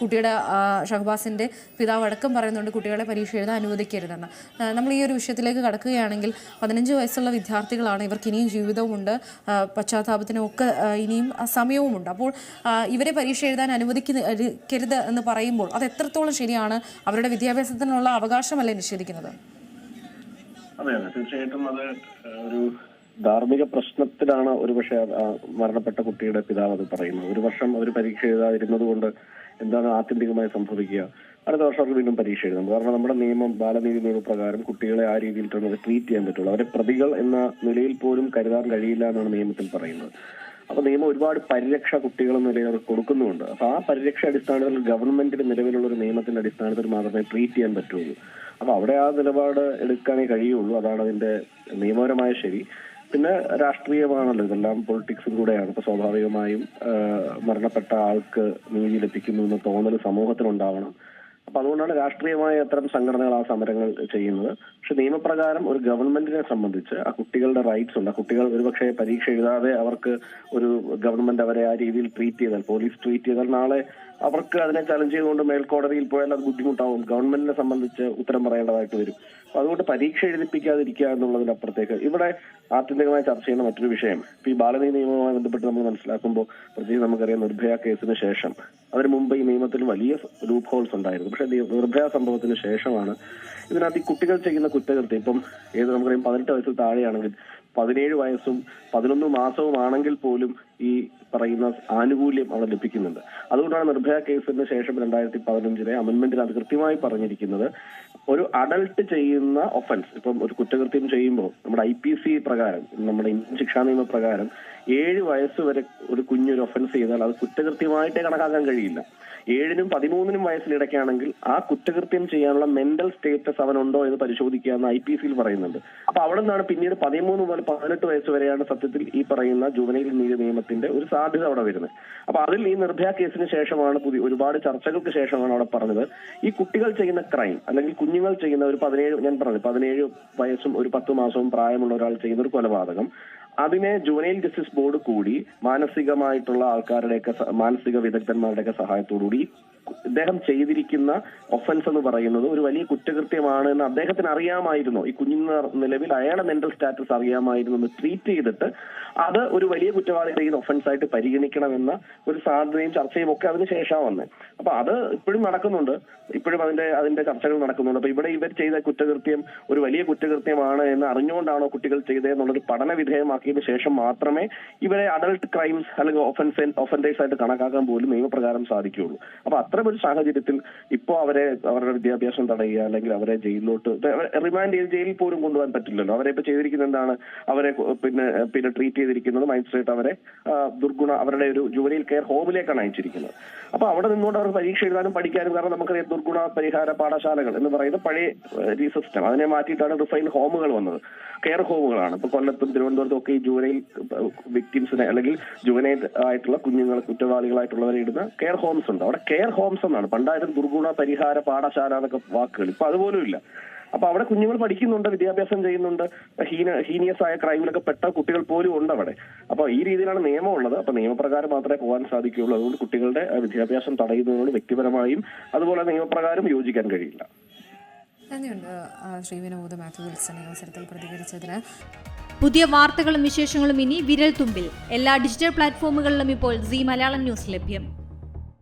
കുട്ടിയുടെ ഷഹബാസിന്റെ പിതാവ് അടക്കം പറയുന്നുണ്ട് കുട്ടികളെ പരീക്ഷ എഴുതാൻ അനുവദിക്കരുതെന്ന്. നമ്മൾ ഈ ഒരു വിഷയത്തിലേക്ക് കടക്കുകയാണെങ്കിൽ പതിനഞ്ച് വയസ്സുള്ള വിദ്യാർത്ഥികളാണ് ഇവർക്ക് ഇനിയും ജീവിതവുമുണ്ട്. പശ്ചാത്താപത്തിനുമൊക്കെ ഇനിയും സമയവുമുണ്ട്. അപ്പോൾ ഇവരെ പരീക്ഷ എഴുതാൻ അനുവദിക്കരുത് എന്ന് പറയുമ്പോൾ അത് എത്രത്തോളം ശരിയാണ്? അവരുടെ വിദ്യാഭ്യാസത്തിനുള്ള അവകാശമല്ലേ നിഷേധിക്കുന്നത്? അതെ അതെ. തീർച്ചയായിട്ടും അത് ഒരു ധാർമ്മിക പ്രശ്നത്തിലാണ് ഒരുപക്ഷെ മരണപ്പെട്ട കുട്ടിയുടെ പിതാവ് അത് പറയുന്നത്. ഒരു വർഷം അവർ പരീക്ഷ എഴുതാതിരുന്നത് കൊണ്ട് എന്താണ് ആത്യന്തികമായി സംഭവിക്കുക? അടുത്ത വർഷം വീണ്ടും പരീക്ഷ എഴുതുന്നത് കാരണം നമ്മുടെ നിയമം ബാലനീതി നിയമ പ്രകാരം കുട്ടികളെ ആ രീതിയിൽ തന്നെ ട്രീറ്റ് ചെയ്യാൻ പറ്റുള്ളൂ. അവരെ പ്രതികൾ എന്ന നിലയിൽ പോലും കരുതാൻ കഴിയില്ല എന്നാണ് നിയമത്തിൽ പറയുന്നത്. അപ്പൊ നിയമം ഒരുപാട് പരിരക്ഷ കുട്ടികൾ എന്ന നിലയിൽ അവർക്ക് കൊടുക്കുന്നുണ്ട് അപ്പൊ ആ പരിരക്ഷ അടിസ്ഥാനത്തിൽ ഗവൺമെന്റിന്റെ നിലവിലുള്ള ഒരു നിയമത്തിന്റെ അടിസ്ഥാനത്തിൽ മാത്രമേ ട്രീറ്റ് ചെയ്യാൻ പറ്റുള്ളൂ. അപ്പൊ അവിടെ ആ നിലപാട് എടുക്കാനേ കഴിയുള്ളൂ. അതാണ് അതിന്റെ നിയമപരമായ ശരി. പിന്നെ രാഷ്ട്രീയമാണല്ലോ ഇതെല്ലാം പൊളിറ്റിക്സും കൂടെയാണ്. ഇപ്പൊ സ്വാഭാവികമായും മരണപ്പെട്ട ആൾക്ക് നീതി ലഭിക്കുന്നു എന്ന് തോന്നൽ സമൂഹത്തിനുണ്ടാവണം അപ്പൊ അതുകൊണ്ടാണ് രാഷ്ട്രീയമായ അത്തരം സംഘടനകൾ ആ സമരങ്ങൾ ചെയ്യുന്നത്. പക്ഷെ നിയമപ്രകാരം ഒരു ഗവൺമെന്റിനെ സംബന്ധിച്ച് ആ കുട്ടികളുടെ റൈറ്റ്സ് ഉണ്ട്. ആ കുട്ടികൾ ഒരുപക്ഷെ പരീക്ഷ എഴുതാതെ അവർക്ക് ഒരു ഗവൺമെന്റ് അവരെ ആ രീതിയിൽ ട്രീറ്റ് ചെയ്താൽ പോലീസ് ട്രീറ്റ് ചെയ്താൽ നാളെ അവർക്ക് അതിനെ ചലഞ്ച് ചെയ്തുകൊണ്ട് മേൽക്കോടതിയിൽ പോയാൽ അത് ബുദ്ധിമുട്ടാവും. ഗവൺമെന്റിനെ സംബന്ധിച്ച് ഉത്തരം പറയേണ്ടതായിട്ട് വരും. അതുകൊണ്ട് പരീക്ഷ എഴുതിപ്പിക്കാതിരിക്കുക എന്നുള്ളതിനപ്പുറത്തേക്ക് ഇവിടെ ആത്യന്തികമായി ചർച്ച ചെയ്യുന്ന മറ്റൊരു വിഷയം. ഇപ്പൊ ഈ ബാലനീതി നിയമവുമായി ബന്ധപ്പെട്ട് നമ്മൾ മനസ്സിലാക്കുമ്പോൾ പ്രത്യേകിച്ച് നമുക്കറിയാം നിർഭയ കേസിന് ശേഷം അതിന് മുമ്പ് ഈ നിയമത്തിൽ വലിയ ലൂപ്പ് ഹോൾസ് ഉണ്ടായിരുന്നു. പക്ഷെ നിർഭയ സംഭവത്തിന് ശേഷമാണ് ഇതിനകത്ത് ഈ കുട്ടികൾ ചെയ്യുന്ന കുറ്റകൃത്യം. ഇപ്പം ഏത് നമുക്കറിയാം പതിനെട്ട് വയസ്സിൽ താഴെയാണെങ്കിൽ പതിനേഴ് വയസ്സും പതിനൊന്ന് മാസവും ആണെങ്കിൽ പോലും ഈ പറയുന്ന ആനുകൂല്യം അവിടെ ലഭിക്കുന്നുണ്ട്. അതുകൊണ്ടാണ് നിർഭയ കേസിന് ശേഷം രണ്ടായിരത്തി പതിനഞ്ചിലെ അമെന്റ്മെന്റിൽ അത് കൃത്യമായി പറഞ്ഞിരിക്കുന്നത്. ഒരു അഡൾട്ട് ചെയ്യുന്ന ഒഫൻസ് ഇപ്പം ഒരു കുറ്റകൃത്യം ചെയ്യുമ്പോൾ നമ്മുടെ ഐ പി സി പ്രകാരം നമ്മുടെ ഇന്ത്യൻ ശിക്ഷാ നിയമ പ്രകാരം ഏഴ് വയസ്സ് വരെ ഒരു കുഞ്ഞൊരു ഒഫൻസ് ചെയ്താൽ അത് കുറ്റകൃത്യമായിട്ടേ കണക്കാക്കാൻ കഴിയില്ല. ഏഴിനും പതിമൂന്നിനും വയസ്സിനിടയ്ക്കാണെങ്കിൽ ആ കുറ്റകൃത്യം ചെയ്യാനുള്ള മെന്റൽ സ്റ്റേറ്റസ് അവനുണ്ടോ എന്ന് പരിശോധിക്കുക എന്ന് ഐ പി സിയിൽ പറയുന്നുണ്ട്. അപ്പൊ അവിടെ നിന്നാണ് പിന്നീട് പതിമൂന്ന് മുതൽ പതിനെട്ട് വയസ്സ് വരെയാണ് സത്യത്തിൽ ഈ പറയുന്ന ജുവനൈൽ നീതി നിയമത്തിന്റെ ഒരു സാധ്യത അവിടെ വരുന്നത്. അപ്പൊ അതിൽ ഈ നിർഭയ കേസിന് ശേഷമാണ് പുതിയ ഒരുപാട് ചർച്ചകൾക്ക് ശേഷമാണ് അവിടെ പറഞ്ഞത്. ഈ കുട്ടികൾ ചെയ്യുന്ന ക്രൈം അല്ലെങ്കിൽ കുഞ്ഞുങ്ങൾ ചെയ്യുന്ന ഒരു പതിനേഴ് ഞാൻ പറഞ്ഞു പതിനേഴ് വയസ്സും ഒരു പത്ത് മാസവും പ്രായമുള്ള ഒരാൾ ചെയ്യുന്ന ഒരു കൊലപാതകം അതിനെ ജുവനൈൽ ജസ്റ്റിസ് ബോർഡ് കൂടി മാനസികമായിട്ടുള്ള ആൾക്കാരുടെയൊക്കെ മാനസിക വിദഗ്ധന്മാരുടെയൊക്കെ സഹായത്തോടുകൂടി ഇദ്ദേഹം ചെയ്തിരിക്കുന്ന ഒഫൻസ് എന്ന് പറയുന്നത് ഒരു വലിയ കുറ്റകൃത്യമാണ് എന്ന് അദ്ദേഹത്തിന് അറിയാമായിരുന്നു. ഈ കുഞ്ഞിന് നിലവിൽ അയാളുടെ മെന്റൽ സ്റ്റാറ്റസ് അറിയാമായിരുന്നു എന്ന് ട്രീറ്റ് ചെയ്തിട്ട് അത് ഒരു വലിയ കുറ്റവാളി ചെയ്യുന്ന ഒഫൻസ് ആയിട്ട് പരിഗണിക്കണമെന്ന ഒരു സാധ്യതയും ചർച്ചയും ഒക്കെ അതിന് വന്നത് അപ്പൊ അത് ഇപ്പോഴും നടക്കുന്നുണ്ട്. ഇപ്പോഴും അതിന്റെ അതിന്റെ ചർച്ചകൾ നടക്കുന്നുണ്ട്. അപ്പൊ ഇവിടെ ഇവർ ചെയ്ത കുറ്റകൃത്യം ഒരു വലിയ കുറ്റകൃത്യമാണ് എന്ന് അറിഞ്ഞുകൊണ്ടാണോ കുട്ടികൾ ചെയ്തത് എന്നുള്ളൊരു പഠന വിധേയമാക്കിയതിനു ശേഷം മാത്രമേ ഇവരെ അഡൾട്ട് ക്രൈംസ് അല്ലെങ്കിൽ ഒഫൻസ് ഒഫൻഡേഴ്സ് ആയിട്ട് കണക്കാക്കാൻ പോലും നിയമപ്രകാരം സാധിക്കുകയുള്ളൂ. അപ്പൊ അത്ര ഒരു സാഹചര്യത്തിൽ ഇപ്പോ അവരെ അവരുടെ വിദ്യാഭ്യാസം തടയുക അല്ലെങ്കിൽ അവരെ ജയിലിലോട്ട് റിമാൻഡ് ചെയ്ത് ജയിലിൽ പോലും കൊണ്ടുപോകാൻ പറ്റില്ലല്ലോ. അവരെ ഇപ്പൊ ചെയ്തിരിക്കുന്ന എന്താണ്? അവരെ പിന്നെ പിന്നെ ട്രീറ്റ് ചെയ്തിരിക്കുന്നത് മജിസ്ട്രേറ്റ് അവരെ ദുർഗുണ അവരുടെ ഒരു ജുവനൈൽ കെയർ ഹോമിലേക്കാണ് അയച്ചിരിക്കുന്നത്. അപ്പൊ അവിടെ നിന്നുകൊണ്ട് അവർക്ക് പരീക്ഷ എഴുതാനും പഠിക്കാനും കാരണം നമുക്കറിയാം ദുർഗുണ പരിഹാര പാഠശാലകൾ എന്ന് പറയുന്ന പഴയ സിസ്റ്റം അതിനെ മാറ്റിയിട്ടാണ് റിഫൈൻ ഹോമുകൾ വന്നത്. കെയർ ഹോമുകളാണ് ഇപ്പൊ കൊല്ലത്തും തിരുവനന്തപുരത്തും ഒക്കെ ഈ ജുവനൈൽ വിക്ടിംസിനെ അല്ലെങ്കിൽ ജുവനൈൽ ആയിട്ടുള്ള കുഞ്ഞുങ്ങൾ കുറ്റവാളികളായിട്ടുള്ളവരെ ഇടുന്ന കെയർ ഹോംസ് ഉണ്ട്. അവിടെ കെയർ ഹോംസ് എന്നാണ് പണ്ടായിരുന്നു ദുർഗുണ പരിഹാര പാഠശാല എന്നൊക്കെ വാക്കുകൾ. ഇപ്പൊ അതുപോലും ഇല്ല. അപ്പൊ അവിടെ കുഞ്ഞുങ്ങൾ പഠിക്കുന്നുണ്ട് വിദ്യാഭ്യാസം ചെയ്യുന്നുണ്ട്. ഹീന ഹീനിയസ് ആയ ക്രൈമിലൊക്കെ പെട്ട കുട്ടികൾ പോലും ഉണ്ട് അവിടെ. അപ്പൊ ഈ രീതിയിലാണ് നിയമം ഉള്ളത്. അപ്പൊ നിയമപ്രകാരം മാത്രമേ പോകാൻ സാധിക്കുകയുള്ളൂ. അതുകൊണ്ട് കുട്ടികളുടെ വിദ്യാഭ്യാസം തടയുന്നതിനോട് വ്യക്തിപരമായും അതുപോലെ നിയമപ്രകാരം യോജിക്കാൻ കഴിയില്ല. ശ്രീ വിനോദ് മാത്യു പുതിയ വാർത്തകളും വിശേഷങ്ങളും ഇനി വിരൽ തുമ്പിൽ എല്ലാ ഡിജിറ്റൽ പ്ലാറ്റ്ഫോമുകളിലും ഇപ്പോൾ സി മലയാളം ന്യൂസ് ലഭ്യം.